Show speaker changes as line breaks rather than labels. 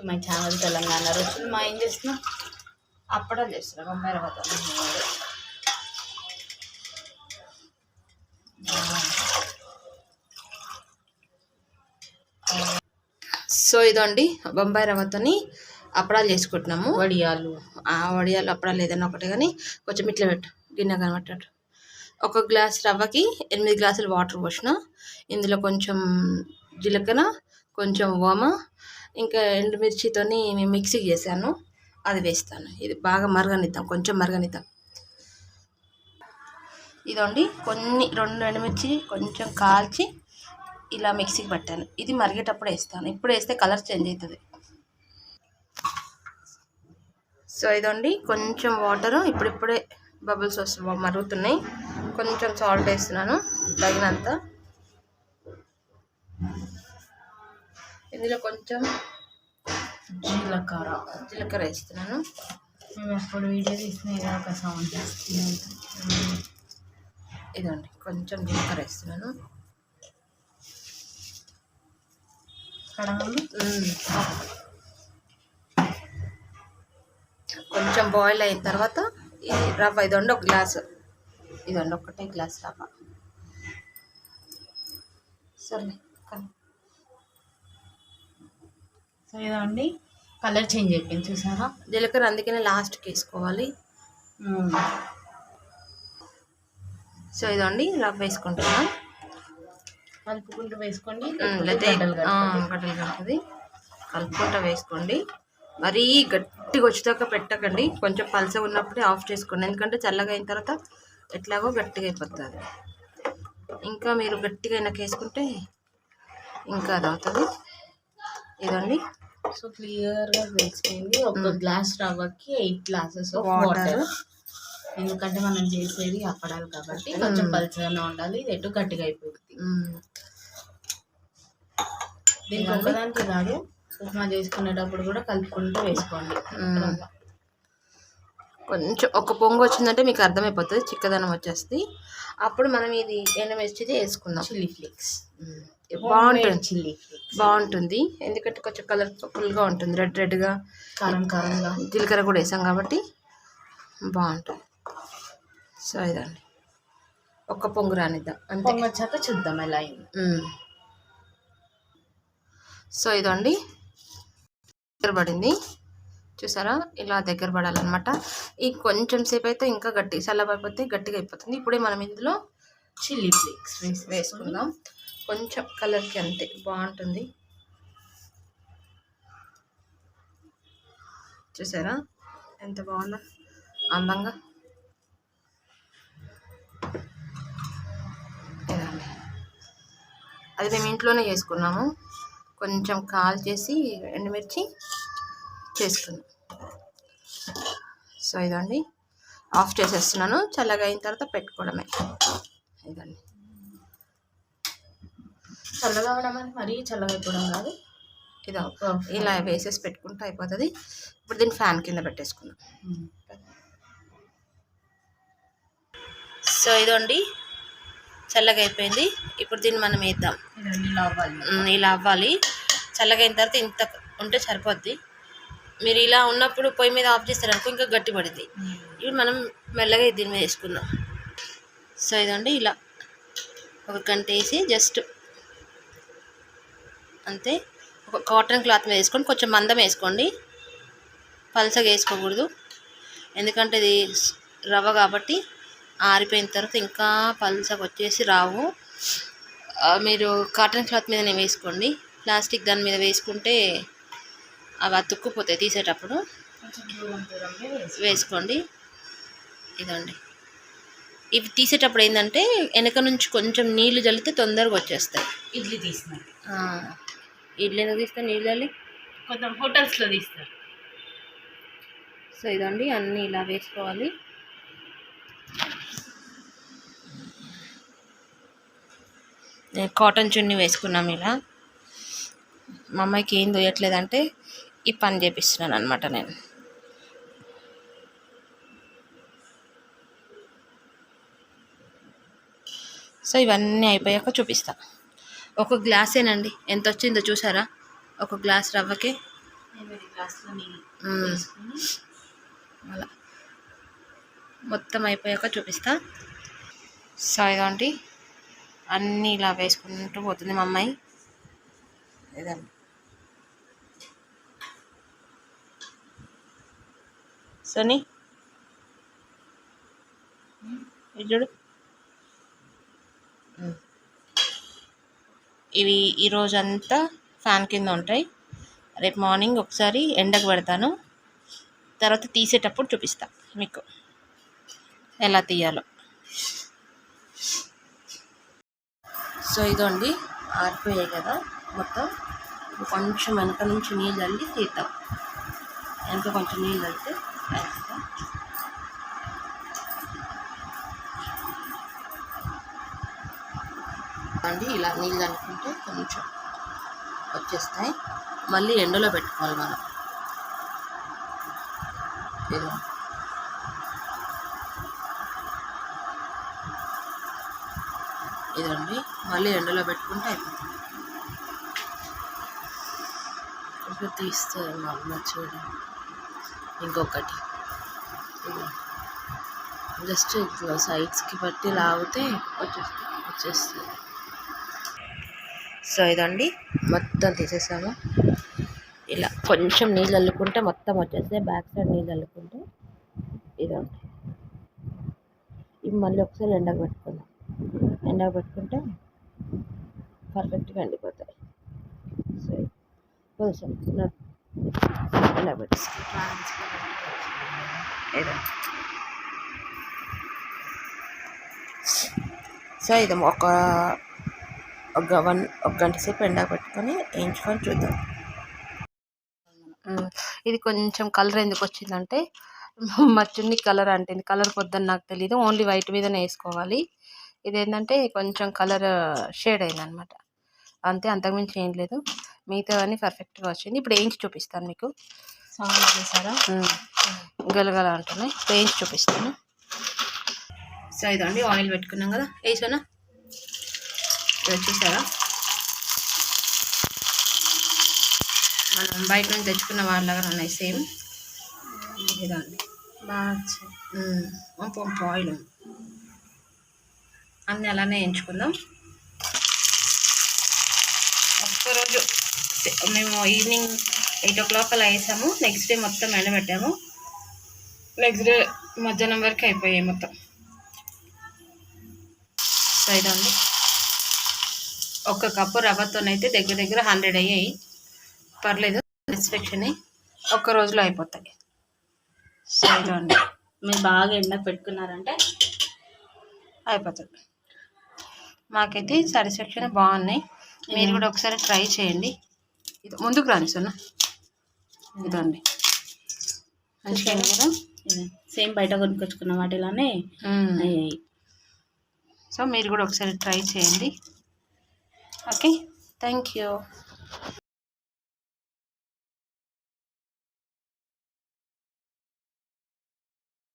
To my channel Telangana రుచులు మా ఏం చేస్తున్నాం? అప్పడాలు చేస్తున్నాం. బొంబాయి రవ్వతో
సో ఇదండి బొంబాయి రవ్వతోని అప్పడాలు చేసుకుంటున్నాము.
వడియాలు.
ఆ వడియాలు అప్పడాలు ఏదైనా ఒకటి కానీ కొంచెం ఇట్లా పెట్టు గిన్నె కనబట్టాడు ఒక గ్లాస్ రవ్వకి ఎనిమిది గ్లాసులు వాటర్ పోసిన. ఇందులో కొంచెం జీలకర్ర కొంచెం ఓమ ఇంకా ఎండుమిర్చితోని మేము మిక్సీ చేశాను. అది వేస్తాను. ఇది బాగా మరగనిద్దాం. కొంచెం మరగనిద్దాం. ఇదండి కొన్ని రెండు ఎండుమిర్చి కొంచెం కాల్చి ఇలా మిక్సీకి పట్టాను. ఇది మరిగేటప్పుడు వేస్తాను. ఇప్పుడు వేస్తే కలర్ చేంజ్ అవుతుంది. సో ఇదండి కొంచెం వాటరు ఇప్పుడిప్పుడే బబుల్స్ వస్తు మరుగుతున్నాయి. కొంచెం సాల్ట్ వేస్తున్నాను. తగినంత. ఇందులో కొంచెం
జీలకర్ర
జీలకర్ర వేస్తున్నాను.
మేము ఎప్పుడు వీడియో తీసిన ఏదో ఒక సౌండ్
ఇదండి కొంచెం జీలకర్ర వేస్తున్నాను. కొంచెం బాయిల్ అయిన తర్వాత ఈ రవ్వ ఇదండి ఒక గ్లాసు ఇదండి ఒకటే గ్లాస్ రవ్వ. సరే కానీ
సో ఇదండి కలర్ చేంజ్ అయిపోయింది చూసారా?
జీలకర్ర అందుకనే లాస్ట్కి వేసుకోవాలి. సో ఇదండి రవ్వ వేసుకుంటున్నాం.
కలుపుకుంటూ వేసుకోండి. గడ్డలు
కడుతుంది కలుపుకుంటా వేసుకోండి. మరీ గట్టిగా వచ్చేదాకా పెట్టకండి. కొంచెం పలస ఉన్నప్పుడే ఆఫ్ చేసుకోండి. ఎందుకంటే చల్లగా అయిన తర్వాత ఎట్లాగో గట్టిగా అయిపోతుంది. ఇంకా మీరు గట్టిగా అయినాక వేసుకుంటే ఇంకా అది అవుతుంది ఇదండి.
సో క్లియర్గా తెలిసిపోయింది. ఒక గ్లాస్ రవ్వకి ఎయిట్ గ్లాసెస్ ఆఫ్. వాటర్. ఎందుకంటే మనం చేసేది అప్పడాలి కాబట్టి కొంచెం పలుచగానే ఉండాలి. ఇది ఎటు గట్టిగా అయిపోతుంది. దీనికి ఒకదానికి కాదు ఉప్మా చేసుకునేటప్పుడు కూడా కలుపుకుంటూ వేసుకోండి.
కొంచెం ఒక పొంగు వచ్చిందంటే మీకు అర్థమైపోతుంది చిక్కదనం వచ్చేస్తుంది. అప్పుడు మనం ఇది ఎండమిర్చిది వేసుకుందాం
చిల్లీ ఫ్లేక్స్.
బాగుంటుంది.
Chilli flakes.
బాగుంటుంది. ఎందుకంటే కొంచెం కలర్ఫుల్గా ఉంటుంది. రెడ్ రెడ్గా
కారం కారంగా.
జీలకర్ర కూడా వేసాం కాబట్టి బాగుంటుంది. సో ఇదండి. ఒక్క పొంగు రానిద్దాం. అంతే.
వచ్చాక చూద్దాం ఎలా అయింది.
సో ఇదండి. పడింది. చూసారా? ఇలా దగ్గర పడాలన్నమాట. ఈ కొంచెం సేపు అయితే ఇంకా గట్టి చల్లబడిపోతే గట్టిగా అయిపోతుంది. ఇప్పుడే మనం ఇందులో
చిల్లీ ఫ్లేక్స్
వేసుకుందాం. కొంచెం కలర్కి అంతే బాగుంటుంది. చూసారా? ఎంత బాగుందో. అందంగా. అది మేము ఇంట్లోనే చేసుకున్నాము. కొంచెం కాల్ చేసి ఎండుమిర్చి చేసుకున్నాం సో ఇదండి. ఆఫ్ చేసేస్తున్నాను. చల్లగా అయిన తర్వాత పెట్టుకోవడమే. ఇదండి.
చల్లగా అవడం అని మరీ చల్లగా అయిపోవడం కాదు.
ఇదో ఇలా వేసేసి పెట్టుకుంటే అయిపోతుంది. ఇప్పుడు దీన్ని ఫ్యాన్ కింద పెట్టేసుకుందాం. సో ఇదండి. చల్లగా అయిపోయింది. ఇప్పుడు దీన్ని మనం వేద్దాం.
ఇలా అవ్వాలి.
చల్లగా అయిన తర్వాత ఇంత ఉంటే సరిపోద్ది. మీరు ఇలా ఉన్నప్పుడు పొయ్యి మీద ఆఫ్ చేస్తారనుకో ఇంకా గట్టి పడుద్ది ఇప్పుడు మనం మెల్లగా దీని మీద వేసుకుందాం. సో ఇదండి ఇలా ఒక గంట వేసి జస్ట్ అంతే. ఒక కాటన్ క్లాత్ మీద వేసుకొని కొంచెం మందం వేసుకోండి. పలసగా వేసుకోకూడదు. ఎందుకంటే ఇది రవ్వ కాబట్టి ఆరిపోయిన తర్వాత ఇంకా పలసగా వచ్చేసి రావు. మీరు కాటన్ క్లాత్ మీదనే వేసుకోండి. ప్లాస్టిక్ దాని మీద వేసుకుంటే అవి అతుక్కుపోతాయి తీసేటప్పుడు
కొంచెం
వేసుకోండి. ఇదండి. ఇవి తీసేటప్పుడు ఏంటంటే వెనక నుంచి కొంచెం నీళ్ళు చల్లితే తొందరగా వచ్చేస్తాయి.
ఇడ్లీ తీసినారు
ఇడ్లీ ఎందుకు తీస్తే నీళ్ళు చల్లి
కొంత హోటల్స్లో తీస్తారు.
సో ఇదండి. అన్నీ ఇలా వేసుకోవాలి. కాటన్ చున్నీ వేసుకున్నాం ఇలా. మా అమ్మాయికి ఏం దొయ్యట్లేదంటే ఈ పని చేపిస్తున్నాను అనమాట నేను. సో ఇవన్నీ అయిపోయాక చూపిస్తా. ఒక గ్లాసేనండి. ఎంత వచ్చిందో చూసారా? ఒక గ్లాస్ రవ్వకి. అలా. మొత్తం అయిపోయాక చూపిస్తా. సో ఇదండి అన్నీ ఇలా వేసుకుంటూ పోతుంది మా అమ్మాయి. ఇదండి. సని? చూడు. ఇవి ఈరోజంతా ఫ్యాన్ కింద ఉంటాయి. రేపు మార్నింగ్ ఒకసారి ఎండకు పెడతాను. తర్వాత తీసేటప్పుడు చూపిస్తా మీకు ఎలా తీయాలో. సో ఇదండి ఆరిపోయాయి కదా మొత్తం. కొంచెం వెనక నుంచి నీళ్ళు అల్లి తీద్దాం. వెనక కొంచెం నీళ్ళు అయితే వేస్తాం అండి ఇలా నీళ్ళు అనుకుంటే కొంచెం వచ్చేస్తాయి. మళ్ళీ ఎండలో పెట్టుకోవాలి మనం. ఇలా ఇదండి మళ్ళీ ఎండలో పెట్టుకుంటే అయిపోతుంది. ఇప్పుడు తీస్తుంది మా అమ్మ చూడు. ఇంకొకటి. జస్ట్ ఇట్లా సైడ్స్కి బట్టి లాగితే వచ్చేస్తుంది. వచ్చేస్తుంది. సో ఇదండి. మొత్తం తీసేసాము. ఇలా కొంచెం నీళ్ళు అల్లుకుంటే మొత్తం వచ్చేస్తే బ్యాక్ సైడ్ నీళ్ళు అల్లుకుంటే ఇదండి. ఇవి మళ్ళీ ఒకసారి ఎండకు పెట్టుకుందాం. ఎండకు పెట్టుకుంటే పర్ఫెక్ట్గా ఎండిపోతాయి. సో కొంచెం ఎండబెట్టి పెట్టేస్తాం. ఇదండి సో ఇది ఒక ఒక వన్ ఒక గంట సేపు ఎండ పెట్టుకొని వేయించుకొని చూద్దాం. ఇది కొంచెం కలర్ ఎందుకు వచ్చిందంటే మా చున్ని కలర్ అంటుంది. కలర్ పొద్దున్న నాకు తెలియదు ఓన్లీ వైట్ మీదనే వేసుకోవాలి. ఇదేంటంటే కొంచెం కలర్ షేడ్ అయింది అనమాట అంతే అంతకుమించి ఏం లేదు. మిగతా అన్నీ పర్ఫెక్ట్గా వచ్చింది. ఇప్పుడు వేయించి చూపిస్తాను మీకు.
సౌండ్ చేశారా.
గలగల అంటున్నాయి. వేయించి చూపిస్తాను. సో ఇదండి ఆయిల్ పెట్టుకున్నాం కదా. వేసానా చూసారా మనం బయట నుంచి తెచ్చుకున్న వాళ్ళగా ఉన్నాయి సేమ్ ఇదండి
బాగా వచ్చాయి
పంపు ఆయిల్ అన్నీ అలానే వేయించుకుందాం ఒక్కరోజు మేము ఈవినింగ్ ఎయిట్ ఓ క్లాక్ అలా వేసాము నెక్స్ట్ డే మొత్తం ఎండబెట్టాము నెక్స్ట్ డే మధ్యాహ్నం వరకు అయిపోయాయి మొత్తం సో ఇదండి ఒక కప్పు రవ్వతోనైతే దగ్గర దగ్గర హండ్రెడ్ అయ్యాయి. పర్లేదు సాటిస్ఫాక్షన్ ఒక్క రోజులో అయిపోతాయి. సో ఇదండి
మీరు బాగా ఎండకు పెట్టుకున్నారంటే
అయిపోతుంది. మాకైతే సాటిస్ఫాక్షన్ బాగున్నాయి. మీరు కూడా ఒకసారి ట్రై చేయండి. ఇది ముందుకు రాని సొన్న. ఇదండి మంచిగా కదా?
సేమ్ బయట కొనుక్కొచ్చుకున్న వాటిలానే
సో మీరు కూడా ఒకసారి ట్రై చేయండి. okay? Thank you.